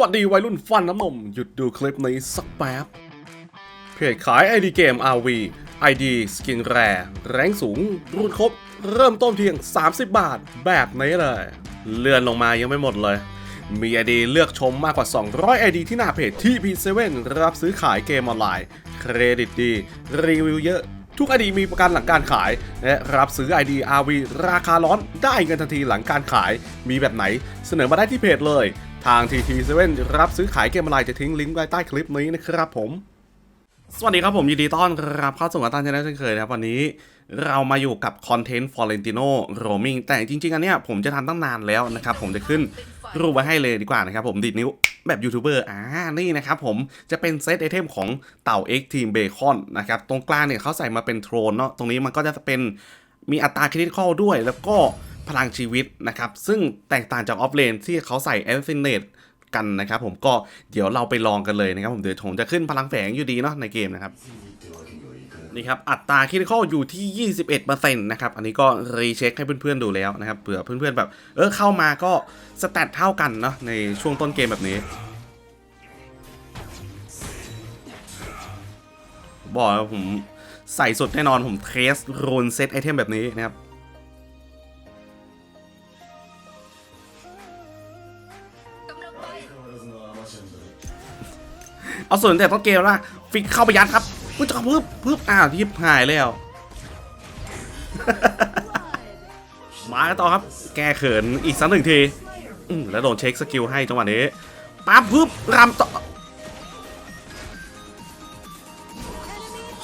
วัสดีวัยรุ่นฟันน้ำนม หยุดดูคลิปนี้สักแป๊บ เพจขาย ID เกม RV ID สกินแรแรงสูง รุ่นครบ เริ่มต้นเพียง 30 บาทแบบนี้เลย เลื่อนลงมายังไม่หมดเลย มี ID เลือกชมมากกว่า 200 ID ที่หน้าเพจที่ P7 รับซื้อขายเกมออนไลน์ เครดิตดี รีวิวเยอะทุก ID มีประกันหลังการขาย และรับซื้อ ID RV ราคาร้อนได้เงินทันทีหลังการขาย มีแบบไหน เสนอมาได้ที่เพจเลย ทาง TT7 รับซื้อขายเกมออนไลน์จะทิ้งลิงก์ไว้ใต้คลิปนี้นะครับผมสวัสดีครับผม ยินดีต้อนรับเข้าสู่การตั้งช anel เช่นเคยนะครับ วันนี้เรามาอยู่กับคอนเทนต์ Florentino Roaming แต่จริง ๆ อันเนี้ยผมจะทำตั้งนานแล้วนะครับ ผมจะขึ้นรูปไว้ให้เลยดีกว่านะครับ ผมดิดนิ้วแบบยูทูบเบอร์อ่านี่นะครับผมจะเป็นเซตไอเทมของเต่า X Team Bacon นะครับ ตรงกลางเนี่ยเขาใส่มาเป็นโทรนเนาะตรงนี้มันก็จะเป็นมีอัตราคริติคอลด้วยแล้วก็ พลังชีวิตนะครับ ซึ่งแตกต่างจากออฟเลนที่เขาใส่ a s s i n a t e กันนะครับ ผมก็เดี๋ยวเราไปลองกันเลยนะครับ ผมเดี๋ยวผมจะขึ้นพลังแฝงอยู่ดีเนาะในเกมนะครับนี่ครับอัตราคิดข้ออยู่ที่ 21%นะครับอันนี้ก็รีเช็คให้เพื่อนๆดูแล้วนะครับเผื่อเพื่อนๆแบบเออเข้ามาก็สแตทเท่ากันเนาะในช่วงต้นเกมแบบนี้บอกผมใส่สุดแน่นอนผมเทสโรนเซตไอเทมแบบนี้นะครับ เอาส่วนแต่ต้นเกมละฟิกเข้าไปยัดครับปึ๊บจะปึ๊บปึ๊บอ้าวทิพหายแล้วมากันต่อครับ แก้เขินอีกสักหนึ่งทีแล้วโดนเช็คสกิลให้จังหวะนี้ปั๊บปึ๊บรำต่อ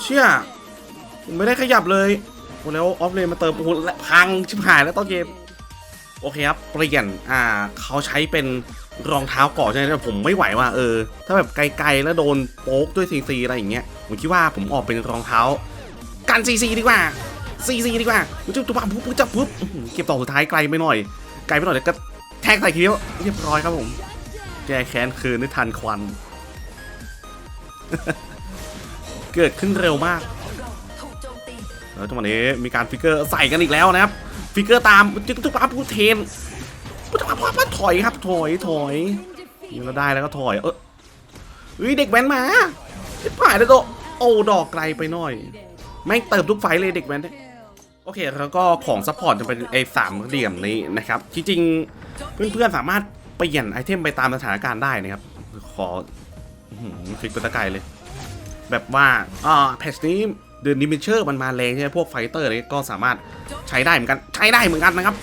เชี่ยผมไม่ได้ขยับเลยแล้วออฟเลนมาเติมโอ้โหและพังชิบหายแล้วต้นเกม โอเคครับเปลี่ยนอ่าเขาใช้เป็นรองเท้าเก่อใช่ไหมแต่ผมไม่ไหวว่ะเออ ถ้าแบบไกลๆแล้วโดนโป๊กด้วยซีซีอะไรอย่างเงี้ยผมคิดว่าผมออกเป็นรองเท้า กันซีซีดีกว่าซีซีดีกว่าผมจะปุ๊บปุ๊บปุ๊บจะปุ๊บเก็บต่อสุดท้ายไกลไปหน่อย ไกลไปหน่อยแล้วก็แทงใส่คิ้วเรียบร้อยครับผม แก้แค้นคืนได้ทันควัน เกิดขึ้นเร็วมาก แล้วจังหวะนี้มีการฟิกเกอร์ใส่กันอีกแล้วนะครับ ฟิกเกอร์ตามจึ๊กตุ๊กปั๊บพูเทนปุ๊บปั๊บปั๊บถอยครับ ถอยถอยยิงแล้วได้แล้วก็ถอย เออเฮ้ยเด็กแว้นมาชิบหายแล้วโตโอ้ดอกไกลไปหน่อยไม่งเติมทุกไฟเลยเด็กแว้นเนี่ยโอเคแล้วก็ของซัพพอร์ตจะเป็นไอ้สามเหลี่ยมนี้นะครับ จริงๆ เพื่อนๆ สามารถเปลี่ยนไอเทมไปตามสถานการณ์ได้นะครับ ขอคลิกไปตะไกลเลย แบบว่าอ่าแพทนี้ เดือนดิมิเชอร์มันมาแรงใช่ไหมพวกไฟเตอร์นี่ก็สามารถใช้ได้เหมือนกันใช้ได้เหมือนกันนะครับ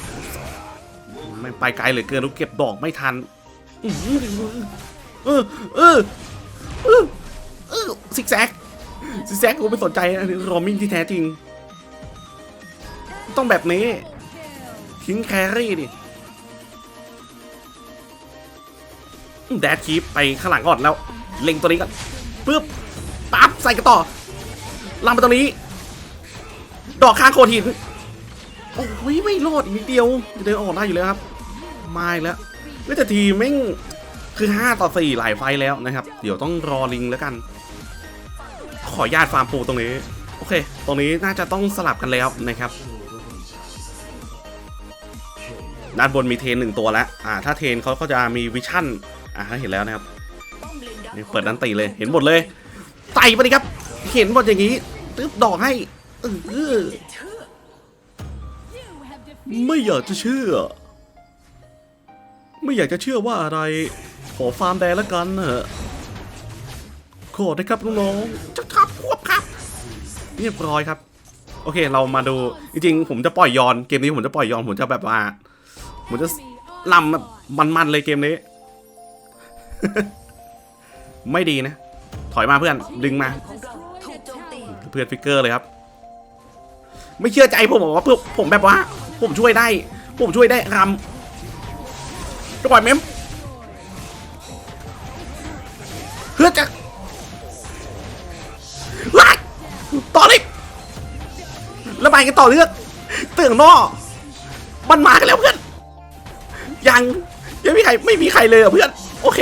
ไม่ไปไกลเลือเกินแล้เก็บดอกไม่ทันเออเออเออเออซิกแซกซิกแซกกูไม่สนใจนะโรมิงที่แท้จริง ต้องแบบนี้ ทิ้งแครี่ดิแดดคีปไปข้างหลังก่อนแล้ว เล็งตัวนี้ก่อนปึ๊บปั๊บใส่กันต่อ ลามไปตรงนี้ ดอกข้างโคดหิน โอ้ยไม่รอดอีกนิดเดียวจะเดินออกได้อยู่แล้วครับ มาอีกแล้วเฮ้ยแต่ทีมแม่งคือ 5 ต่อ 4 หลายไฟแล้วนะครับ เดี๋ยวต้องรอลิงแล้วกัน ขอญาตฟาร์มปูตรงนี้ โอเค ตรงนี้น่าจะต้องสลับกันแล้วนะครับด้านบนมีเทนหนึ่งตัวแล้ว อ่า ถ้าเทนเขาก็จะมีวิชั่น อ่าเห็นแล้วนะครับนี่เปิดนันตีเลย เห็นหมดเลยใส่ไปดิครับ เห็นหมดอย่างนี้ ตึ๊บดอกให้เออไม่อยากจะเชื่อ ไม่อยากจะเชื่อว่าอะไร ขอฟาร์มแดงแล้วกันเนอะขอได้ครับน้องๆจะครับควบครับเรียบร้อยครับ โอเคเรามาดูจริงๆผมจะปล่อยยอนเกมนี้ผมจะปล่อยยอนผมจะแบบว่าผมจะลำแบบมันๆเลยเกมนี้ ไม่ดีนะ ถอยมาเพื่อนดึงมา เพื่อนฟิกเกอร์เลยครับ ไม่เชื่อใจผมบอกว่าเพื่อผมแบบว่า ผมช่วยได้ ผมช่วยได้รำจะปล่อยเมมเพื่อจะว้ายต่อเลยระบายกันต่อเลือกเตืองนอมันมากันแล้วเพื่อน ยังยังไม่มีใครไม่มีใครเลยอะเพื่อน โอเค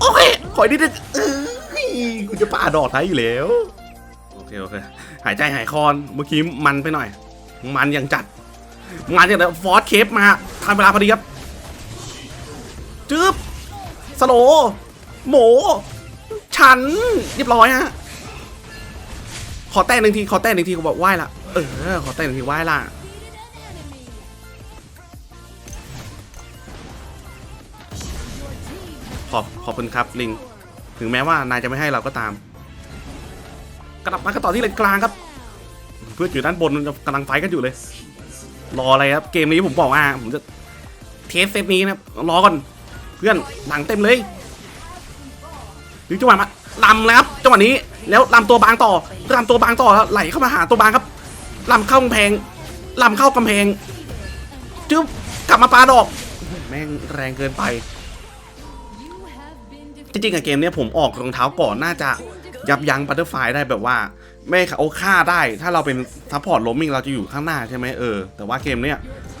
โอเค ขออีกนิดนึงเอ้ยกูจะป่าดอกท้ายอยู่แล้ว เคโอเคหายใจหายคอนเมื่อกี้มันไปหน่อย มันยังจัดมันอย่างเดียวฟอร์สเคปมาทำเวลาพอดีครับจึ๊บสโลหมูฉันเรียบร้อยฮะขอแต้หนึ่งทีขอแต้หนึ่งทีเขาบอกไหว้ละเออขอแต้หนึ่งทีไหว้ละขอบขอบคุณครับลิง ถึงแม้ว่านายจะไม่ให้เราก็ตาม กลับมากันต่อที่เลนกลางครับ เพื่อนอยู่ด้านบนกำลังไฟกันอยู่เลย รออะไรครับ เกมนี้ผมบอกว่าผมจะเทสเซตนี้นะครับรอก่อนเพื่อนหลังเต็มเลยดึงจังหวะมาลำแล้วครับจังหวะนี้แล้วลำตัวบางต่อลำตัวบางต่อแล้วไหลเข้ามาหาตัวบางครับลำเข้ากำแพงลำเข้ากำแพงจึ๊บกลับมาปาดอก แม่งแรงเกินไป จริงๆอะเกมเนี้ยผมออกรองเท้าก่อนน่าจะ ยับยั้งบัตเตอร์ไฟได้แบบว่า ไม่เอาฆ่าได้ ถ้าเราเป็นซัพพอร์ตล้มมิงเราจะอยู่ข้างหน้าใช่ไหมเออ แต่ว่าเกมเนี้ย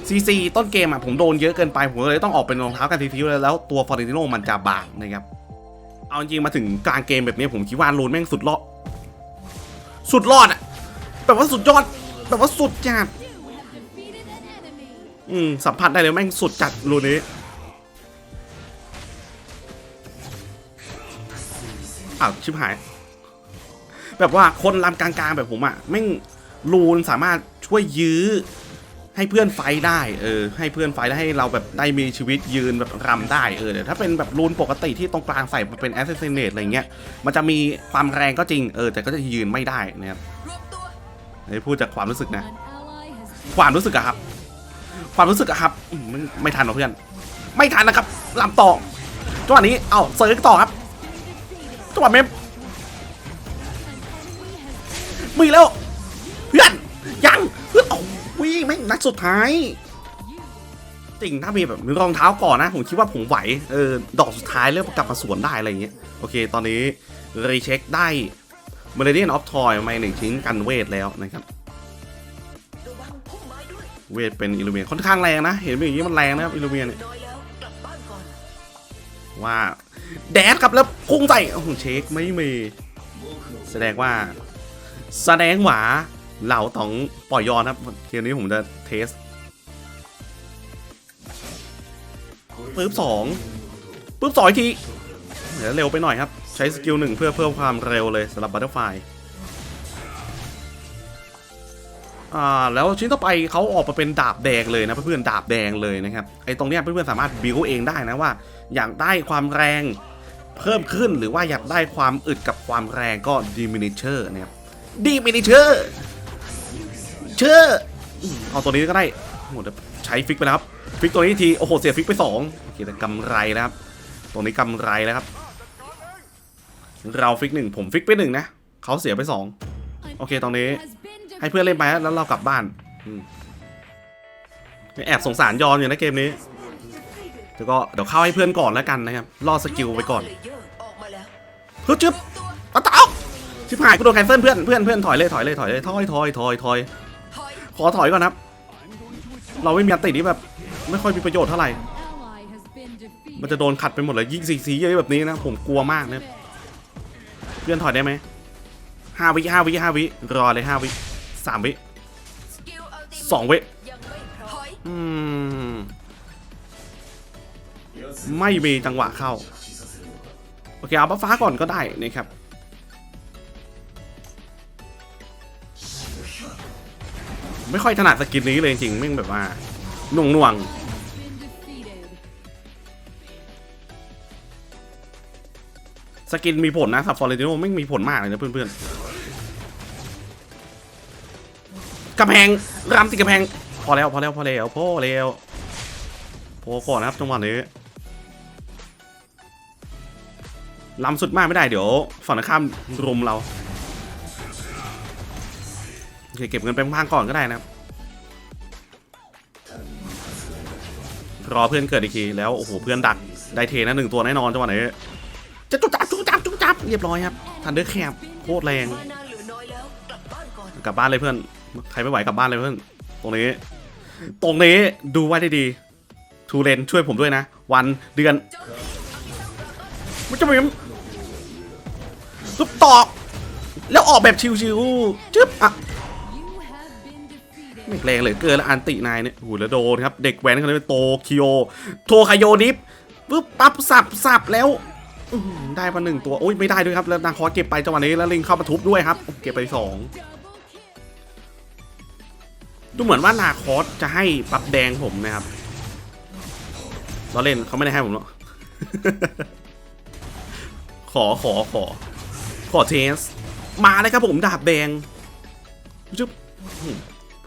ซีซีต้นเกมอะผมโดนเยอะเกินไป ผมเลยต้องออกเป็นรองเท้ากันทีๆเลยแล้วตัวฟอร์ติโนมันจะบางนะครับ เอาจริงมาถึงกลางเกมแบบนี้ผมคิดว่าลูนแม่งสุดรอด สุดรอดอะแบบว่าสุดยอดแบบว่าสุดจัดอืมสัมผัสได้เลยแม่งสุดจัดลูนนี้อ้าวชิบหาย แบบว่าคนลำกลางๆ แบบผมอะ่ะแม่งรูนสามารถช่วยยื้อ ให้เพื่อนไฟได้เออให้เพื่อนไฟท์แล้ให้เราแบบได้มีชีวิตยืนแบบรำได้เออเดี๋ยถ้าเป็นแบบรูนปกติที่ตรงกลางใส่เป็นแอสเซสเนตอะไรเงี้ยมันจะมีความแรงก็จริงเออแต่ก็จะยืนไม่ได้นะครับไอ้พูดจากความรู้สึกนะ ความรู้สึกอะครับ ความรู้สึกอะครับไม่ไม่ทันหรอกเพื่อน ไม่ทันนะครับลำต่อจังหวะนี้ เอ้าเซิร์ฟต่อครับจังหวะเมม มีแล้วเพื่อนยังเพื่อนเอาวิ่งแม่งนัดสุดท้ายจริงถ้ามีแบบรองเท้าก่อนนะ ผมคิดว่าผมไหวเออดอกสุดท้ายเริ่มกลับมาสวนได้อะไรอย่างเงี้ยโอเค ตอนนี้รีเช็คได้เมเ r เดียนออฟทอยมาหนึ่งชิ้นกันเวทแล้วนะครับ เวทเป็นอิลูเมียค่อนข้างแรงนะ เห็นไหมอย่างนี้มันแรงนะครับอิลูเมียเนี่ยน้อยแล้วกลับบ้านก่อนว่าแดดครับแล้วพุ่งใส่โอ้โหเช็คไม่มีแสดงว่า แสดงหวาเหล่าตองปล่อยยอนครับเกมนี้ผมจะเทสปึ๊บสองปึ๊บสองอีกทีเดี๋ยวเร็วไปหน่อยครับ ใช้สกิลหนึ่งเพื่อเพิ่มความเร็วเลยสำหรับบัตเตอร์ไฟอ่าแล้วชิ้นต่อไปเขาออกมาเป็นดาบแดงเลยนะเพื่อนๆดาบแดงเลยนะครับไอ้ตรงเนี้ยเพื่อนๆสามารถบิวเองได้นะว่า อยากได้ความแรงเพิ่มขึ้นหรือว่าอยากได้ความอึดกับความแรงก็ดิมินิเชอร์นะครับ ดิมินิเชอร์เชอร์เอาตัวนี้ก็ได้หเดี๋ยวใช้ฟิกไปแล้วครับ ฟิกตัวนี้ที โอ้โห เสียฟิกไปสองโอเคแต่กำไรนะครับ ตรงนี้กำไรแล้วครับ เราฟิกหนึ่งผมฟิกไปหนึ่งนะเขาเสียไปสองโอเคตรงนี้ ให้เพื่อนเล่นไปแล้วเรากลับบ้านอืแอบสงสารยอนอยู่นะเกมนี้แล้วก็เดี๋ยวเข้าให้เพื่อนก่อนแล้วกันนะครับ รอสกิลไปก่อนเลเยอร์ออกมาแล้วฮึบจึ๊บ ชิบหายกูโดนแคนเซิลเพื่อนเพื่อนเพื่อนถอยเลยถอยเลยถอยเลยถอยถอยถอยถอยถอยขอถอยก่อนครับ เราไม่มีอันตินี้แบบไม่ค่อยมีประโยชน์เท่าไหร่ มันจะโดนขัดไปหมดเลยยิ่งสีสีเยอะแบบนี้นะผมกลัวมากนะเพื่อนถอยได้ไหมห้าวิห้าวิห้าวิรอเลยห้าวิสามวิสองวิไม่พร้อมถอยอืมไม่มีจังหวะเข้า โอเคเอาบัฟฟ้าก่อนก็ได้นะครับ ไม่ค่อยถนัดสกินนี้เลยจริงๆแม่งแบบว่าหน่วงหน่วงๆสกินมีผลนะสับฟอร์เรนติโนไม่งมีผลมากเลยนะเพื่อนๆกำแพงรำติดกำแพง พอแล้วพอแล้วพอแล้วพอแล้วพอก่อนนะครับจังหวะนี้ล้ำสุดมากไม่ได้เดี๋ยวฝั่งตรงข้ามรุมเรา เคเก็บเงินไปพังก่อนก็ได้นะครับรอเพื่อนเกิดอีกทีแล้วโอ้โหเพื่อนดักได้เทนะหนึ่งตัวแน่นอนจังหวะนี้จะจุ๊บจับจุ๊บจับจุ๊บจับเรียบร้อยครับทันเดอร์แคบโคตรแรงกลับบ้านเลยเพื่อนใครไม่ไหวกลับบ้านเลยเพื่อนตรงนี้ ตรงนี้ดูไว้ได้ดีทูเรนช่วยผมด้วยนะ วันเดือนมันจะมีซุปตอกแล้วออกแบบชิวๆจึ๊บอะ ไม่แรงเลยเกินแล้วอันตินายเนี่ยโอ้แล้วโดนครับ เด็กแว้นเขาเลยกโตคิโอ โทคาโยนิฟปึ๊บปั๊บสับสับแล้วได้มาหนึ่งตัวโอ้ยไม่ได้ด้วยครับ แล้วนางคอเก็บไปจังหวะนี้แล้วลิงเข้ามาทุบด้วยครับ เก็บไปสองดูเหมือนว่านาคอสจะให้ปับแดงผมนะครับเราเล่นเขาไม่ได้ให้ผมหรอกขอขอขอ ขอเทส มาเลยครับผมดาบแดงจุ๊บ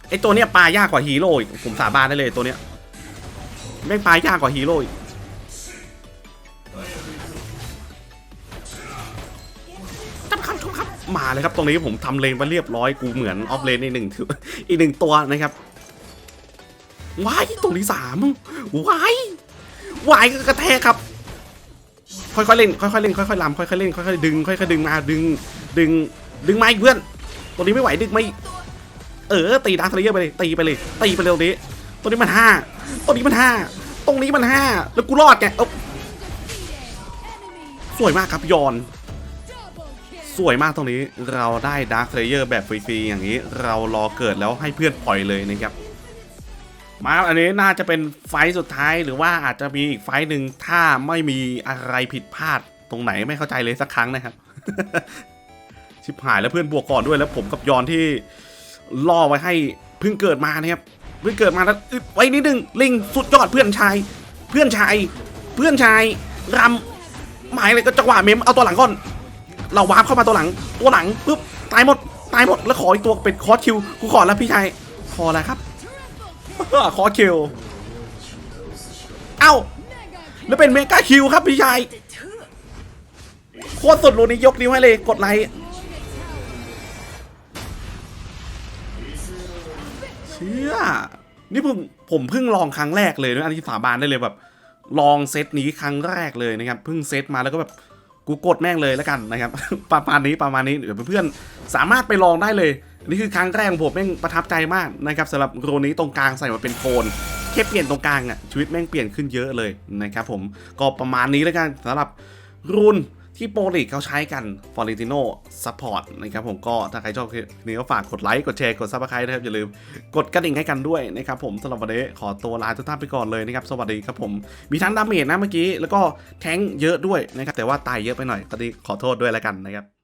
ไอตัวเนี้ยปลายากกว่าฮีโร่อีกผมสาบานได้เลยตัวเนี้ยแม่งปลายากกว่าฮีโร่อีกจับครับจับครับมาเลยครับตรงนี้ผมทำเลนมาเรียบร้อยกูเหมือนออฟเลนอีกหนึ่งอีกหนึ่งตัวนะครับว้ายตรงนี้สามว้ายวายกระแทกครับ ค่อยๆเล่นค่อยๆเล่นค่อยๆลำค่อยๆเล่นค่อยๆดึงค่อยๆดึงมาดึงดึงดึงมาอีกเพื่อนตัวนี้ไม่ไหวดึงไม่ เออตีดาร์คเลเยอร์ไปเลยตีไปเลยตีไปเลยตรงนี้ตัวนี้มันห้าตัวนี้มันห้าตรงนี้มันห้าแล้วกูรอดไงเอ้าสวยมากครับยอนสวยมากตรงนี้เราได้ดาร์คเลเยอร์แบบฟรีๆอย่างนี้ เรารอเกิดแล้วให้เพื่อนปล่อยเลยนะครับ มาอันนี้น่าจะเป็นไฟสุดท้ายหรือว่าอาจจะมีอีกไฟหนึ่งถ้าไม่มีอะไรผิดพลาดตรงไหนไม่เข้าใจเลยสักครั้งนะครับ ชิบหายแล้วเพื่อนบวกก่อนด้วยแล้วผมกับยอนที่ ล่อไว้ให้เพิ่งเกิดมานะครับเพิ่งเกิดมาแล้วอึดไว้นิดนึงลิงสุดยอดเพื่อนชาย เพื่อนชาย เพื่อนชายรำหมายเลยก็จังหวะเมมเอาตัวหลังก่อน เราวาร์ปเข้ามาตัวหลัง ตัวหลังปุ๊บตายหมดตายหมดแล้วขออีกตัวเป็นคอสคิวกูขอแล้วพี่ชายขอแล้วครับคอสคิวเอ้าแล้วเป็นเมกาคิวครับพี่ชายโคตรสุดรูนี้ยกนิ้วให้เลยกดไลค์ื่อนี่ผมผมเพิ่งลองครั้งแรกเลยนะอันนี้สาบานได้เลยแบบ ลองเซตนี้ครั้งแรกเลยนะครับเพิ่งเซตมาแล้วก็แบบกูกดแม่งเลยแล้วกันนะครับ ประมาณนี้ประมาณนี้เดี๋ยวเพื่อนๆสามารถไปลองได้เลยนี่คือครั้งแรกของผมแม่งประทับใจมากนะครับสำหรับโรนี้ตรงกลางใส่มาเป็นโคนแค่เปลี่ยนตรงกลางอะชีวิตแม่งเปลี่ยนขึ้นเยอะเลยนะครับผมก็ประมาณนี้แล้วกันสำหรับรูน ที่โปรลีกเขาใช้กันฟอร์รนติโน่ซัพพอร์ตนะครับผมก็ถ้าใครชอบคลิปนี้ก็ฝากกดไลค์ กดแชร์ กดซับสไครต์นะครับ อย่าลืมกดกระดิ่งให้กันด้วยนะครับผมสำหรับวันนี้ขอตัวลาทุกท่านไปก่อนเลยนะครับ สวัสดีครับผม มีทั้งดาเมจนะเมื่อกี้ แล้วก็แทงเยอะด้วยนะครับ แต่ว่าตายเยอะไปหน่อยก็ดีขอโทษด้วยแล้วกันนะครับ